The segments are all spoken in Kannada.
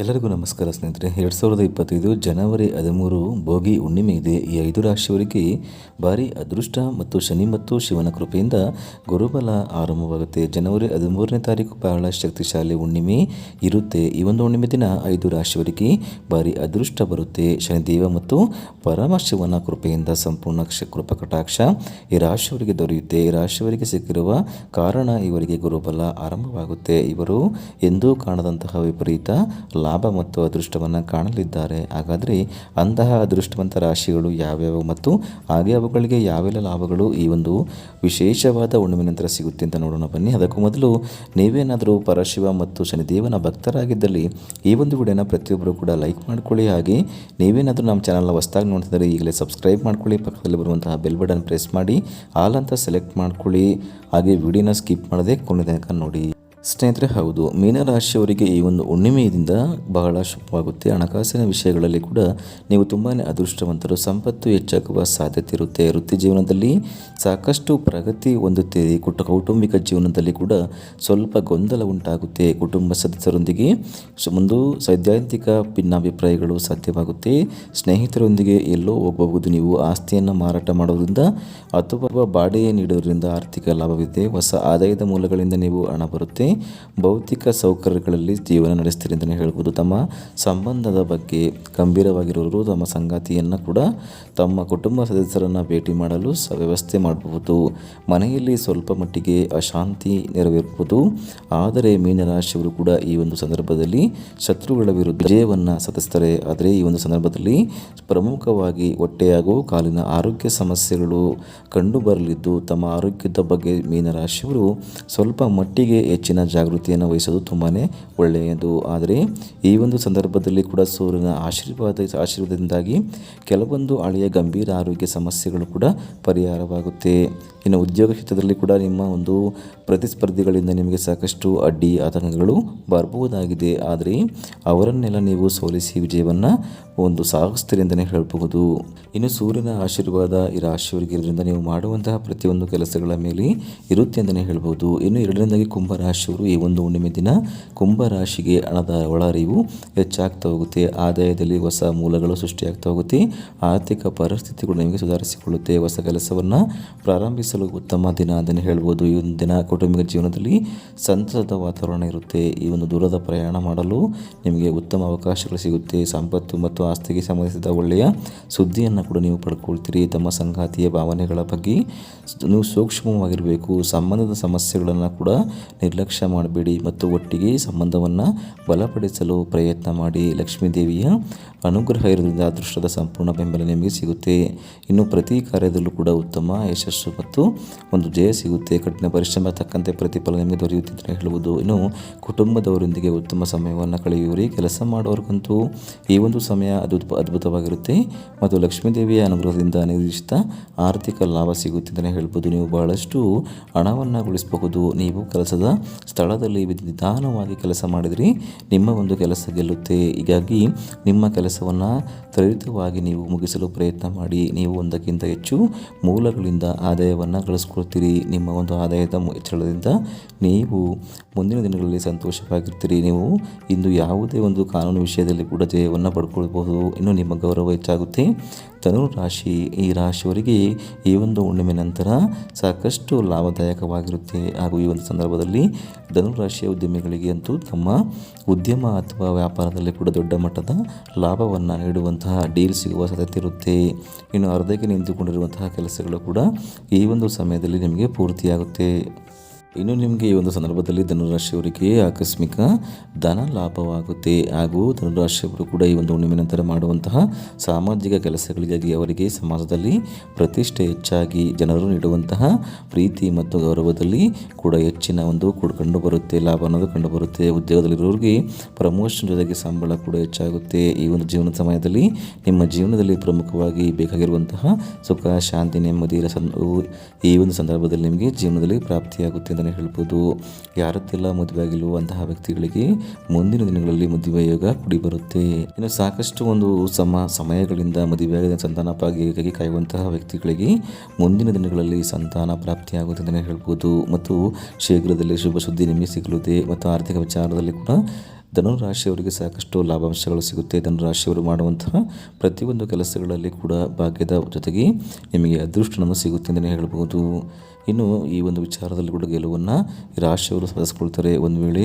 ಎಲ್ಲರಿಗೂ ನಮಸ್ಕಾರ ಸ್ನೇಹಿತರೆ. ಎರಡು ಸಾವಿರದ ಇಪ್ಪತ್ತೈದು ಜನವರಿ ಹದಿಮೂರು ಭೋಗಿ ಹುಣ್ಣಿಮೆ ಇದೆ. ಈ ಐದು ರಾಶಿಯವರಿಗೆ ಭಾರಿ ಅದೃಷ್ಟ ಮತ್ತು ಶನಿ ಮತ್ತು ಶಿವನ ಕೃಪೆಯಿಂದ ಗುರುಬಲ ಆರಂಭವಾಗುತ್ತೆ. ಜನವರಿ ಹದಿಮೂರನೇ ತಾರೀಕು ಬಹಳ ಶಕ್ತಿಶಾಲಿ ಹುಣ್ಣಿಮೆ ಇರುತ್ತೆ. ಈ ಒಂದು ಹುಣ್ಣಿಮೆ ದಿನ ಐದು ರಾಶಿಯವರಿಗೆ ಭಾರಿ ಅದೃಷ್ಟ ಬರುತ್ತೆ. ಶನಿದೇವ ಮತ್ತು ಪರಮಶಿವನ ಕೃಪೆಯಿಂದ ಸಂಪೂರ್ಣ ಕೃಪ ಕಟಾಕ್ಷ ಈ ರಾಶಿಯವರಿಗೆ ದೊರೆಯುತ್ತೆ. ಈ ರಾಶಿಯವರಿಗೆ ಸಿಕ್ಕಿರುವ ಕಾರಣ ಇವರಿಗೆ ಗುರುಬಲ ಆರಂಭವಾಗುತ್ತೆ. ಇವರು ಎಂದೂ ಕಾಣದಂತಹ ವಿಪರೀತ ಲಾಭ ಮತ್ತು ಅದೃಷ್ಟವನ್ನು ಕಾಣಲಿದ್ದಾರೆ. ಹಾಗಾದರೆ ಅಂತಹ ಅದೃಷ್ಟವಂತ ರಾಶಿಗಳು ಯಾವ್ಯಾವ ಮತ್ತು ಹಾಗೆ ಅವುಗಳಿಗೆ ಯಾವೆಲ್ಲ ಲಾಭಗಳು ಈ ಒಂದು ವಿಶೇಷವಾದ ಹುಣ್ಣಿಮೆ ನಂತರ ಸಿಗುತ್ತೆ ಅಂತ ನೋಡೋಣ. ಬನ್ನಿ, ಅದಕ್ಕೂ ಮೊದಲು ನೀವೇನಾದರೂ ಪರಶಿವ ಮತ್ತು ಶನಿದೇವನ ಭಕ್ತರಾಗಿದ್ದಲ್ಲಿ ಈ ಒಂದು ವಿಡಿಯೋನ ಪ್ರತಿಯೊಬ್ಬರು ಕೂಡ ಲೈಕ್ ಮಾಡ್ಕೊಳ್ಳಿ. ಹಾಗೆ ನೀವೇನಾದರೂ ನಮ್ಮ ಚಾನಲ್ನ ಹೊಸ್ದಾಗಿ ನೋಡ್ತಿದ್ದಾರೆ, ಈಗಲೇ ಸಬ್ಸ್ಕ್ರೈಬ್ ಮಾಡ್ಕೊಳ್ಳಿ, ಪಕ್ಕದಲ್ಲಿ ಬರುವಂತಹ ಬೆಲ್ ಬಟನ್ ಪ್ರೆಸ್ ಮಾಡಿ, ಆಲ್ ಅಂತ ಸೆಲೆಕ್ಟ್ ಮಾಡ್ಕೊಳ್ಳಿ. ಹಾಗೆ ವಿಡಿಯೋನ ಸ್ಕಿಪ್ ಮಾಡದೆ ಕೊನೆ ತನಕ ನೋಡಿ. ಸ್ನೇಹಿತರೆ, ಹೌದು. ಮೀನರಾಶಿಯವರಿಗೆ ಈ ಒಂದು ಹುಣ್ಣಿಮೆಯಿಂದ ಬಹಳ ಶುಭವಾಗುತ್ತೆ. ಹಣಕಾಸಿನ ವಿಷಯಗಳಲ್ಲಿ ಕೂಡ ನೀವು ತುಂಬಾ ಅದೃಷ್ಟವಂತರು. ಸಂಪತ್ತು ಹೆಚ್ಚಾಗುವ ಸಾಧ್ಯತೆ ಇರುತ್ತೆ. ವೃತ್ತಿ ಜೀವನದಲ್ಲಿ ಸಾಕಷ್ಟು ಪ್ರಗತಿ ಹೊಂದುತ್ತೀರಿ ಕುಟ, ಕೌಟುಂಬಿಕ ಜೀವನದಲ್ಲಿ ಕೂಡ ಸ್ವಲ್ಪ ಗೊಂದಲ ಉಂಟಾಗುತ್ತೆ. ಕುಟುಂಬ ಸದಸ್ಯರೊಂದಿಗೆ ಒಂದು ಸೈದ್ಧಾಂತಿಕ ಭಿನ್ನಾಭಿಪ್ರಾಯಗಳು ಸಾಧ್ಯವಾಗುತ್ತೆ. ಸ್ನೇಹಿತರೊಂದಿಗೆ ಎಲ್ಲೋ ಹೋಗಬಹುದು ನೀವು. ಆಸ್ತಿಯನ್ನು ಮಾರಾಟ ಮಾಡೋದ್ರಿಂದ ಅಥವಾ ಬಾಡಿಗೆ ನೀಡೋದ್ರಿಂದ ಆರ್ಥಿಕ ಲಾಭವಿದೆ. ಹೊಸ ಆದಾಯದ ಮೂಲಗಳಿಂದ ನೀವು ಹಣ ಬರುತ್ತೆ. ಭೌತಿಕ ಸೌಕರ್ಯಗಳಲ್ಲಿ ಜೀವನ ನಡೆಸ್ತೀರಿ ಅಂತಲೇ ಹೇಳ್ಬೋದು. ತಮ್ಮ ಸಂಬಂಧದ ಬಗ್ಗೆ ಗಂಭೀರವಾಗಿರೋರು ತಮ್ಮ ಸಂಗಾತಿಯನ್ನು ಕೂಡ ತಮ್ಮ ಕುಟುಂಬ ಸದಸ್ಯರನ್ನು ಭೇಟಿ ಮಾಡಲು ವ್ಯವಸ್ಥೆ ಮಾಡಬಹುದು. ಮನೆಯಲ್ಲಿ ಸ್ವಲ್ಪ ಮಟ್ಟಿಗೆ ಅಶಾಂತಿ ನೆರವೇರಬಹುದು. ಆದರೆ ಮೀನರಾಶಿಯವರು ಕೂಡ ಈ ಒಂದು ಸಂದರ್ಭದಲ್ಲಿ ಶತ್ರುಗಳ ವಿರುದ್ಧ ವಿಜಯವನ್ನು ಸತಿಸ್ತಾರೆ ಆದರೆ ಈ ಒಂದು ಸಂದರ್ಭದಲ್ಲಿ ಪ್ರಮುಖವಾಗಿ ಹೊಟ್ಟೆ ಕಾಲಿನ ಆರೋಗ್ಯ ಸಮಸ್ಯೆಗಳು ಕಂಡುಬರಲಿದ್ದು, ತಮ್ಮ ಆರೋಗ್ಯದ ಬಗ್ಗೆ ಮೀನರಾಶಿಯವರು ಸ್ವಲ್ಪ ಮಟ್ಟಿಗೆ ಹೆಚ್ಚಿನ ಜಾಗೃತಿಯನ್ನು ವಹಿಸೋದು ತುಂಬಾ ಒಳ್ಳೆಯದು. ಆದರೆ ಈ ಒಂದು ಸಂದರ್ಭದಲ್ಲಿ ಕೂಡ ಸೂರ್ಯನ ಆಶೀರ್ವಾದ, ಆಶೀರ್ವಾದದಿಂದಾಗಿ ಕೆಲವೊಂದು ಹಳೆಯ ಗಂಭೀರ ಆರೋಗ್ಯ ಸಮಸ್ಯೆಗಳು ಕೂಡ ಪರಿಹಾರವಾಗುತ್ತೆ. ಇನ್ನು ಉದ್ಯೋಗ ಕ್ಷೇತ್ರದಲ್ಲಿ ಕೂಡ ನಿಮ್ಮ ಒಂದು ಪ್ರತಿಸ್ಪರ್ಧಿಗಳಿಂದ ನಿಮಗೆ ಸಾಕಷ್ಟು ಅಡ್ಡಿ ಆತಂಕಗಳು ಬರಬಹುದಾಗಿದೆ. ಆದರೆ ಅವರನ್ನೆಲ್ಲ ನೀವು ಸೋಲಿಸಿ ವಿಜಯವನ್ನು ಒಂದು ಸಾಗಿಸ್ತೀರಿ ಅಂತಲೇ ಹೇಳಬಹುದು. ಇನ್ನು ಸೂರ್ಯನ ಆಶೀರ್ವಾದ ಈ ರಾಶಿಯವರಿಗೆ ಇರೋದ್ರಿಂದ ನೀವು ಮಾಡುವಂತಹ ಪ್ರತಿಯೊಂದು ಕೆಲಸಗಳ ಮೇಲೆ ಇರುತ್ತೆ ಅಂತಲೇ ಹೇಳ್ಬೋದು ಇನ್ನು ಎರಡನೇದಾಗಿ ಕುಂಭರಾಶಿಯವರು ಈ ಒಂದು ಹುಣ್ಣಿಮೆ ದಿನ ಕುಂಭರಾಶಿಗೆ ಹಣದ ಒಳಹರಿವು ಹೆಚ್ಚಾಗ್ತಾ ಹೋಗುತ್ತೆ. ಆದಾಯದಲ್ಲಿ ಹೊಸ ಮೂಲಗಳು ಸೃಷ್ಟಿಯಾಗ್ತಾ ಹೋಗುತ್ತೆ. ಆರ್ಥಿಕ ಪರಿಸ್ಥಿತಿಗಳು ನಿಮಗೆ ಸುಧಾರಿಸಿಕೊಳ್ಳುತ್ತೆ. ಹೊಸ ಕೆಲಸವನ್ನು ಪ್ರಾರಂಭಿಸಲು ಉತ್ತಮ ದಿನ ಅಂತಲೇ ಹೇಳ್ಬೋದು. ಈ ಒಂದು ದಿನ ಕುಟುಂಬಿಕ ಜೀವನದಲ್ಲಿ ಸಂತಸದ ವಾತಾವರಣ ಇರುತ್ತೆ. ಈ ಒಂದು ದೂರದ ಪ್ರಯಾಣ ಮಾಡಲು ನಿಮಗೆ ಉತ್ತಮ ಅವಕಾಶಗಳು ಸಿಗುತ್ತೆ. ಸಂಪತ್ತು ಮತ್ತು ಆಸ್ತಿಗೆ ಸಂಬಂಧಿಸಿದ ಒಳ್ಳೆಯ ಸುದ್ದಿಯನ್ನು ಕೂಡ ನೀವು ಪಡ್ಕೊಳ್ತೀರಿ. ತಮ್ಮ ಸಂಗಾತಿಯ ಭಾವನೆಗಳ ಬಗ್ಗೆ ನೀವು ಸೂಕ್ಷ್ಮವಾಗಿರಬೇಕು. ಸಂಬಂಧದ ಸಮಸ್ಯೆಗಳನ್ನು ಕೂಡ ನಿರ್ಲಕ್ಷ್ಯ ಮಾಡಬೇಡಿ ಮತ್ತು ಒಟ್ಟಿಗೆ ಸಂಬಂಧವನ್ನು ಬಲಪಡಿಸಲು ಪ್ರಯತ್ನ ಮಾಡಿ. ಲಕ್ಷ್ಮೀ ದೇವಿಯ ಅನುಗ್ರಹ ಇರೋದ್ರಿಂದ ಅದೃಷ್ಟದ ಸಂಪೂರ್ಣ ಬೆಂಬಲ ನಿಮಗೆ ಸಿಗುತ್ತೆ. ಇನ್ನು ಪ್ರತಿ ಕಾರ್ಯದಲ್ಲೂ ಕೂಡ ಉತ್ತಮ, ಯಶಸ್ಸು ಮತ್ತು ಒಂದು ಜಯ ಸಿಗುತ್ತೆ. ಕಠಿಣ ಪರಿಶ್ರಮ, ತಕ್ಕಂತೆ ಪ್ರತಿಫಲ ನಿಮಗೆ ದೊರೆಯುತ್ತೆ ಅಂತ ಹೇಳ್ಬೋದು ಇನ್ನು ಕುಟುಂಬದವರೊಂದಿಗೆ ಉತ್ತಮ ಸಮಯವನ್ನು ಕಳೆಯುವರಿ ಕೆಲಸ ಮಾಡೋರ್ಗಂತೂ ಈ ಒಂದು ಸಮಯ ಅದ್ಭುತ ಅದ್ಭುತವಾಗಿರುತ್ತೆ. ಮತ್ತು ಲಕ್ಷ್ಮೀ ದೇವಿಯ ಅನುಗ್ರಹದಿಂದ ನಿರ್ದಿಷ್ಟ ಆರ್ಥಿಕ ಲಾಭ ಸಿಗುತ್ತೆ ಅಂತಲೇ ಹೇಳ್ಬೋದು ನೀವು ಬಹಳಷ್ಟು ಹಣವನ್ನು ಗಳಿಸಬಹುದು ನೀವು ಕೆಲಸದ ಸ್ಥಳದಲ್ಲಿ ನಿಧಾನವಾಗಿ ಕೆಲಸ ಮಾಡಿದರೆ, ನಿಮ್ಮ ಒಂದು ಕೆಲಸ ಗೆಲ್ಲುತ್ತೆ. ಹೀಗಾಗಿ ನಿಮ್ಮ ಕೆಲಸವನ್ನು ತ್ವರಿತವಾಗಿ ನೀವು ಮುಗಿಸಲು ಪ್ರಯತ್ನ ಮಾಡಿ, ನೀವು ಒಂದಕ್ಕಿಂತ ಹೆಚ್ಚು ಮೂಲಗಳಿಂದ ಆದಾಯವನ್ನು ಗಳಿಸ್ಕೊಳ್ತೀರಿ. ನಿಮ್ಮ ಒಂದು ಆದಾಯದ ಹೆಚ್ಚಳದಿಂದ ನೀವು ಮುಂದಿನ ದಿನಗಳಲ್ಲಿ ಸಂತೋಷವಾಗಿರ್ತೀರಿ. ನೀವು ಇಂದು ಯಾವುದೇ ಒಂದು ಕಾನೂನು ವಿಷಯದಲ್ಲಿ ಕೂಡ ಜಯವನ್ನು ಪಡ್ಕೊಳ್ಬಹುದು. ಇನ್ನು ನಿಮ್ಮ ಗೌರವ ಹೆಚ್ಚಾಗುತ್ತೆ. ಧನು ರಾಶಿ, ಈ ರಾಶಿಯವರಿಗೆ ಈ ಒಂದು ಹುಣ್ಣಿಮೆ ನಂತರ ಸಾಕಷ್ಟು ಲಾಭದಾಯಕವಾಗಿರುತ್ತೆ. ಹಾಗೂ ಈ ಒಂದು ಸಂದರ್ಭದಲ್ಲಿ ಧನುರಾಶಿಯ ಉದ್ಯಮಿಗಳಿಗೆ ಅಂತೂ ತಮ್ಮ ಉದ್ಯಮ ಅಥವಾ ವ್ಯಾಪಾರದಲ್ಲಿ ಕೂಡ ದೊಡ್ಡ ಮಟ್ಟದ ಲಾಭವನ್ನು ನೀಡುವಂತಹ ಡೀಲ್ ಸಿಗುವ ಸಾಧ್ಯತೆ ಇರುತ್ತೆ. ಇನ್ನು ಅರ್ಧಕ್ಕೆ ನಿಂತುಕೊಂಡಿರುವಂತಹ ಕೆಲಸಗಳು ಕೂಡ ಈ ಒಂದು ಸಮಯದಲ್ಲಿ ನಿಮಗೆ ಪೂರ್ತಿಯಾಗುತ್ತೆ. ಇನ್ನು ನಿಮಗೆ ಈ ಒಂದು ಸಂದರ್ಭದಲ್ಲಿ ಧನುರಾಶಿಯವರಿಗೆ ಆಕಸ್ಮಿಕ ಧನ ಲಾಭವಾಗುತ್ತೆ. ಹಾಗೂ ಧನುರಾಶಿಯವರು ಕೂಡ ಈ ಒಂದು ಹುಣ್ಣಿಮೆ ನಂತರ ಮಾಡುವಂತಹ ಸಾಮಾಜಿಕ ಕೆಲಸಗಳಿಗಾಗಿ ಅವರಿಗೆ ಸಮಾಜದಲ್ಲಿ ಪ್ರತಿಷ್ಠೆ ಹೆಚ್ಚಾಗಿ ಜನರು ನೀಡುವಂತಹ ಪ್ರೀತಿ ಮತ್ತು ಗೌರವದಲ್ಲಿ ಕೂಡ ಹೆಚ್ಚಿನ ಒಂದು ಕೂಡ ಕಂಡುಬರುತ್ತೆ. ಲಾಭ ಅನ್ನೋದು ಕಂಡುಬರುತ್ತೆ. ಉದ್ಯೋಗದಲ್ಲಿರೋರಿಗೆ ಪ್ರಮೋಷನ್ ಜೊತೆಗೆ ಸಂಬಳ ಕೂಡ ಹೆಚ್ಚಾಗುತ್ತೆ. ಈ ಒಂದು ಜೀವನದ ಸಮಯದಲ್ಲಿ ನಿಮ್ಮ ಜೀವನದಲ್ಲಿ ಪ್ರಮುಖವಾಗಿ ಬೇಕಾಗಿರುವಂತಹ ಸುಖ, ಶಾಂತಿ, ನೆಮ್ಮದಿ ಈ ಒಂದು ಸಂದರ್ಭದಲ್ಲಿ ನಿಮಗೆ ಜೀವನದಲ್ಲಿ ಪ್ರಾಪ್ತಿಯಾಗುತ್ತೆ. ಅಂತಲೇ ಹೇಳ್ಬೋದು. ಯಾರತ್ತೆಲ್ಲ ಮದುವೆ ಆಗಿಲ್ವೋ ವ್ಯಕ್ತಿಗಳಿಗೆ ಮುಂದಿನ ದಿನಗಳಲ್ಲಿ ಮದುವೆ ಯೋಗ ಕುಡಿ ಬರುತ್ತೆ. ಇನ್ನು ಸಾಕಷ್ಟು ಒಂದು ಸಮ ಸಮಯಗಳಿಂದ ಮದುವೆಯಾಗದ ಸಂತಾನ ಭಾಗ್ಯಕ್ಕಾಗಿ ಕಾಯುವಂತಹ ವ್ಯಕ್ತಿಗಳಿಗೆ ಮುಂದಿನ ದಿನಗಳಲ್ಲಿ ಸಂತಾನ ಪ್ರಾಪ್ತಿಯಾಗುತ್ತೆ ಅಂತಲೇ ಹೇಳ್ಬೋದು. ಮತ್ತು ಶೀಘ್ರದಲ್ಲಿ ಶುಭ ಸುದ್ದಿ ನಿಮಗೆ ಸಿಗಲಿದೆ. ಮತ್ತು ಆರ್ಥಿಕ ವಿಚಾರದಲ್ಲಿ ಕೂಡ ಧನುರಾಶಿಯವರಿಗೆ ಸಾಕಷ್ಟು ಲಾಭಾಂಶಗಳು ಸಿಗುತ್ತೆ. ಧನುರಾಶಿಯವರು ಮಾಡುವಂತಹ ಪ್ರತಿಯೊಂದು ಕೆಲಸಗಳಲ್ಲಿ ಕೂಡ ಭಾಗ್ಯದ ಜೊತೆಗೆ ನಿಮಗೆ ಅದೃಷ್ಟನೂ ಸಿಗುತ್ತೆ ಅಂತಲೇ ಹೇಳ್ಬೋದು. ಇನ್ನು ಈ ಒಂದು ವಿಚಾರದಲ್ಲಿ ಕೂಡ ಗೆಲುವನ್ನು ರಾಶಿಯವರು ಸಾಧಿಸ್ಕೊಳ್ತಾರೆ. ಒಂದು ವೇಳೆ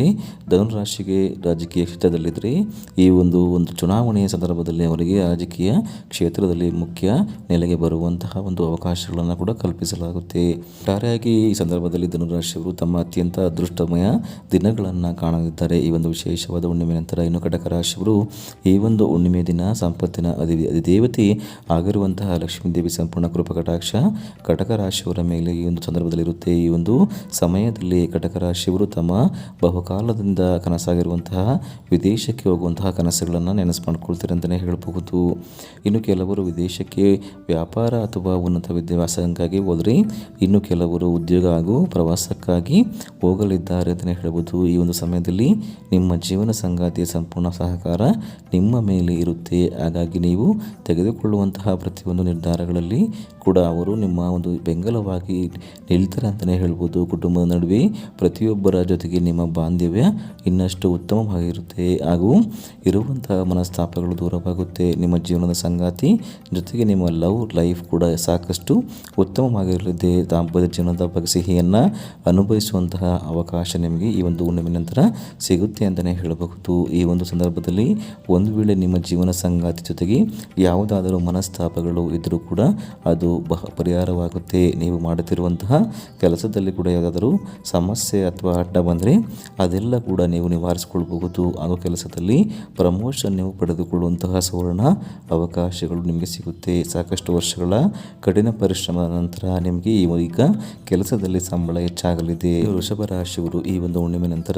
ಧನು ರಾಶಿಗೆ ರಾಜಕೀಯ ಕ್ಷೇತ್ರದಲ್ಲಿದ್ದರೆ ಈ ಒಂದು ಒಂದು ಚುನಾವಣೆಯ ಸಂದರ್ಭದಲ್ಲಿ ಅವರಿಗೆ ರಾಜಕೀಯ ಕ್ಷೇತ್ರದಲ್ಲಿ ಮುಖ್ಯ ನೆಲೆಗೆ ಬರುವಂತಹ ಒಂದು ಅವಕಾಶಗಳನ್ನು ಕೂಡ ಕಲ್ಪಿಸಲಾಗುತ್ತೆ. ಒಟ್ಟಾರೆಯಾಗಿ ಈ ಸಂದರ್ಭದಲ್ಲಿ ಧನುರಾಶಿಯವರು ತಮ್ಮ ಅತ್ಯಂತ ಅದೃಷ್ಟಮಯ ದಿನಗಳನ್ನು ಕಾಣಲಿದ್ದಾರೆ ಈ ಒಂದು ವಿಶೇಷವಾದ ಹುಣ್ಣಿಮೆ ನಂತರ ಇನ್ನು ಕಟಕ ರಾಶಿಯವರು ಈ ಒಂದು ಹುಣ್ಣಿಮೆ ದಿನ ಸಂಪತ್ತಿನ ಅಧಿ ಅಧಿದೇವತೆ ಆಗಿರುವಂತಹ ಲಕ್ಷ್ಮೀದೇವಿ ಸಂಪೂರ್ಣ ಕೃಪಕಟಾಕ್ಷ ಕಟಕ ರಾಶಿಯವರ ಮೇಲೆ ಈ ಒಂದು ಸಂದರ್ಭದಲ್ಲಿ ಇರುತ್ತೆ ಈ ಒಂದು ಸಮಯದಲ್ಲಿ ಕಟಕ ರಾಶಿಯವರು ತಮ್ಮ ಬಹುಕಾಲದಿಂದ ಕನಸಾಗಿರುವಂತಹ, ವಿದೇಶಕ್ಕೆ ಹೋಗುವಂತಹ ಕನಸುಗಳನ್ನು ನೆನಸು ಮಾಡ್ಕೊಳ್ತಾರೆ ಅಂತಲೇ ಹೇಳಬಹುದು. ಇನ್ನು ಕೆಲವರು ವಿದೇಶಕ್ಕೆ ವ್ಯಾಪಾರ ಅಥವಾ ಉನ್ನತ ವಿದ್ಯಾಭ್ಯಾಸಕ್ಕಾಗಿ ಹೋದರೆ, ಇನ್ನು ಕೆಲವರು ಉದ್ಯೋಗ ಹಾಗೂ ಪ್ರವಾಸಕ್ಕಾಗಿ ಹೋಗಲಿದ್ದಾರೆ ಅಂತಲೇ ಹೇಳಬಹುದು. ಈ ಒಂದು ಸಮಯದಲ್ಲಿ ನಿಮ್ಮ ಜೀವನ ಸಂಗಾತಿಯ ಸಂಪೂರ್ಣ ಸಹಕಾರ ನಿಮ್ಮ ಮೇಲೆ ಇರುತ್ತೆ. ಹಾಗಾಗಿ ನೀವು ತೆಗೆದುಕೊಳ್ಳುವಂತಹ ಪ್ರತಿಯೊಂದು ನಿರ್ಧಾರಗಳಲ್ಲಿ ಕೂಡ ಅವರು ನಿಮ್ಮ ಒಂದು ಬೆಂಬಲವಾಗಿ ನಿಲ್ತಾರೆ ಅಂತಲೇ ಹೇಳ್ಬೋದು. ಕುಟುಂಬದ ನಡುವೆ ಪ್ರತಿಯೊಬ್ಬರ ಜೊತೆಗೆ ನಿಮ್ಮ ಬಾಂಧವ್ಯ ಇನ್ನಷ್ಟು ಉತ್ತಮವಾಗಿರುತ್ತೆ. ಹಾಗೂ ಇರುವಂತಹ ಮನಸ್ತಾಪಗಳು ದೂರವಾಗುತ್ತೆ. ನಿಮ್ಮ ಜೀವನದ ಸಂಗಾತಿ ಜೊತೆಗೆ ನಿಮ್ಮ ಲವ್ ಲೈಫ್ ಕೂಡ ಸಾಕಷ್ಟು ಉತ್ತಮವಾಗಿರಲಿದೆ. ದಾಂಪತ್ಯ ಜೀವನದ ಬಗ್ಗೆ ಸಿಹಿಯನ್ನು ಅನುಭವಿಸುವಂತಹ ಅವಕಾಶ ನಿಮಗೆ ಈ ಒಂದು ಹುಣ್ಣಿಮೆ ನಂತರ ಸಿಗುತ್ತೆ ಅಂತಲೇ ಹೇಳಬಹುದು. ಈ ಒಂದು ಸಂದರ್ಭದಲ್ಲಿ ಒಂದು ವೇಳೆ ನಿಮ್ಮ ಜೀವನ ಸಂಗಾತಿ ಜೊತೆಗೆ ಯಾವುದಾದರೂ ಮನಸ್ತಾಪಗಳು ಇದ್ದರೂ ಕೂಡ ಅದು ಬಹ, ಪರಿಹಾರವಾಗುತ್ತೆ. ನೀವು ಮಾಡುತ್ತಿರುವಂತಹ ಕೆಲಸದಲ್ಲಿ ಕೂಡ ಯಾವುದಾದರೂ ಸಮಸ್ಯೆ ಅಥವಾ ಅಡ್ಡ ಬಂದರೆ ಅದೆಲ್ಲ ಕೂಡ ನೀವು ನಿವಾರಿಸಿಕೊಳ್ಬಹುದು. ಹಾಗೂ ಕೆಲಸದಲ್ಲಿ ಪ್ರಮೋಷನ್ ನೀವು ಪಡೆದುಕೊಳ್ಳುವಂತಹ ಸುವರ್ಣ ಅವಕಾಶಗಳು ನಿಮಗೆ ಸಿಗುತ್ತೆ. ಸಾಕಷ್ಟು ವರ್ಷಗಳ ಕಠಿಣ ಪರಿಶ್ರಮದ ನಂತರ ನಿಮಗೆ ಈಗ ಕೆಲಸದಲ್ಲಿ ಸಂಬಳ ಹೆಚ್ಚಾಗಲಿದೆ. ವೃಷಭ ರಾಶಿಯವರು ಈ ಒಂದು ಹುಣ್ಣಿಮೆ ನಂತರ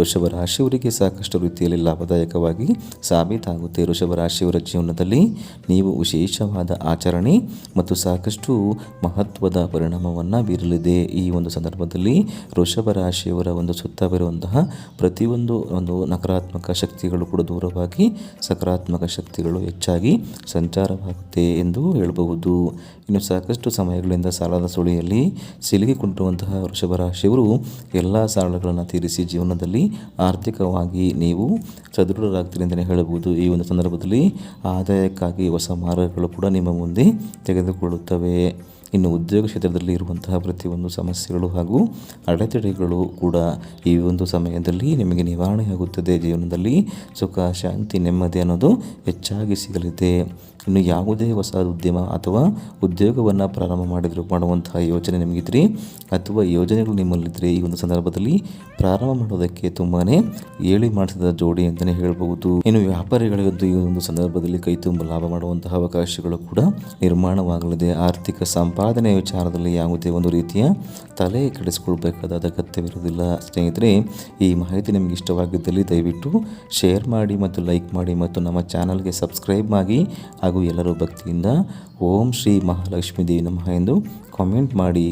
ವೃಷಭ ರಾಶಿಯವರಿಗೆ ಸಾಕಷ್ಟು ರೀತಿಯಲ್ಲಿ ಲಾಭದಾಯಕವಾಗಿ ಸಾಬೀತಾಗುತ್ತೆ. ವೃಷಭ ರಾಶಿಯವರ ಜೀವನದಲ್ಲಿ ನೀವು ವಿಶೇಷವಾದ ಆಚರಣೆ ಮತ್ತು ಸಾಕಷ್ಟು ಮಹತ್ವದ ಪರಿಣಾಮವನ್ನು ಬೀರಲಿದೆ ಈ ಒಂದು ಸಂದರ್ಭದಲ್ಲಿ ವೃಷಭ ರಾಶಿಯವರ ಒಂದು ಸುತ್ತ ಬರುವಂತಹ ಪ್ರತಿಯೊಂದು ಒಂದು ನಕಾರಾತ್ಮಕ ಶಕ್ತಿಗಳು ಕೂಡ ದೂರವಾಗಿ ಸಕಾರಾತ್ಮಕ ಶಕ್ತಿಗಳು ಹೆಚ್ಚಾಗಿ ಸಂಚಾರವಾಗುತ್ತೆ ಎಂದು ಹೇಳಬಹುದು. ಇನ್ನು ಸಾಕಷ್ಟು ಸಮಯಗಳಿಂದ ಸಾಲದ ಸುಳಿಯಲ್ಲಿ ಸಿಲುಕಿಕೊಂಡಿರುವಂತಹ ವೃಷಭ ರಾಶಿಯವರು ಎಲ್ಲ ಸಾಲಗಳನ್ನು ತೀರಿಸಿ ಜೀವನದಲ್ಲಿ ಆರ್ಥಿಕವಾಗಿ ನೀವು ಸದೃಢರಾಗ್ತೀರಿ ಅಂತಲೇ ಹೇಳಬಹುದು. ಈ ಒಂದು ಸಂದರ್ಭದಲ್ಲಿ ಆದಾಯಕ್ಕಾಗಿ ಹೊಸ ಮಾರ್ಗಗಳು ಕೂಡ ನಿಮ್ಮ ಮುಂದೆ ತೆಗೆದುಕೊಳ್ಳುತ್ತವೆ. ಇನ್ನು ಉದ್ಯೋಗ ಕ್ಷೇತ್ರದಲ್ಲಿ ಇರುವಂತಹ ಪ್ರತಿಯೊಂದು ಸಮಸ್ಯೆಗಳು ಹಾಗೂ ಅಡೆತಡೆಗಳು ಕೂಡ ಈ ಒಂದು ಸಮಯದಲ್ಲಿ ನಿಮಗೆ ನಿವಾರಣೆಯಾಗುತ್ತದೆ ಜೀವನದಲ್ಲಿ ಸುಖ, ಶಾಂತಿ, ನೆಮ್ಮದಿ ಅನ್ನೋದು ಹೆಚ್ಚಾಗಿ ಸಿಗಲಿದೆ. ಇನ್ನು ಯಾವುದೇ ಹೊಸ ಉದ್ಯಮ ಅಥವಾ ಉದ್ಯೋಗವನ್ನು ಪ್ರಾರಂಭ ಮಾಡಿದ್ರು ಮಾಡುವಂತಹ ಯೋಚನೆ ನಿಮಗಿದ್ರಿ ಅಥವಾ ಯೋಜನೆಗಳು ನಿಮ್ಮಲ್ಲಿದ್ದರೆ ಈ ಒಂದು ಸಂದರ್ಭದಲ್ಲಿ ಪ್ರಾರಂಭ ಮಾಡೋದಕ್ಕೆ ತುಂಬಾ ಏಳಿ ಮಾಡಿಸಿದ ಜೋಡಿ ಅಂತಲೇ ಹೇಳಬಹುದು. ಇನ್ನು ವ್ಯಾಪಾರಿಗಳಿಗದ್ದು ಈ ಒಂದು ಸಂದರ್ಭದಲ್ಲಿ ಕೈ ತುಂಬ ಲಾಭ ಮಾಡುವಂತಹ ಅವಕಾಶಗಳು ಕೂಡ ನಿರ್ಮಾಣವಾಗಲಿದೆ. ಆರ್ಥಿಕ ಸಂಪಾದನೆ ವಿಚಾರದಲ್ಲಿ ಯಾವುದೇ ಒಂದು ರೀತಿಯ ತಲೆ ಕೆಡಿಸಿಕೊಳ್ಬೇಕಾದ ಅಗತ್ಯವಿರುವುದಿಲ್ಲ. ಸ್ನೇಹಿತರೆ, ಈ ಮಾಹಿತಿ ನಿಮಗೆ ಇಷ್ಟವಾಗಿದ್ದಲ್ಲಿ ದಯವಿಟ್ಟು ಶೇರ್ ಮಾಡಿ ಮತ್ತು ಲೈಕ್ ಮಾಡಿ ಮತ್ತು ನಮ್ಮ ಚಾನಲ್ಗೆ ಸಬ್ಸ್ಕ್ರೈಬ್ ಆಗಿ ಹಾಗೂ ಎಲ್ಲರೂ ಭಕ್ತಿಯಿಂದ ಓಂ ಶ್ರೀ ಮಹಾಲಕ್ಷ್ಮೀ ದೇವಿ ನಮಃ ಎಂದು ಕಾಮೆಂಟ್ ಮಾಡಿ.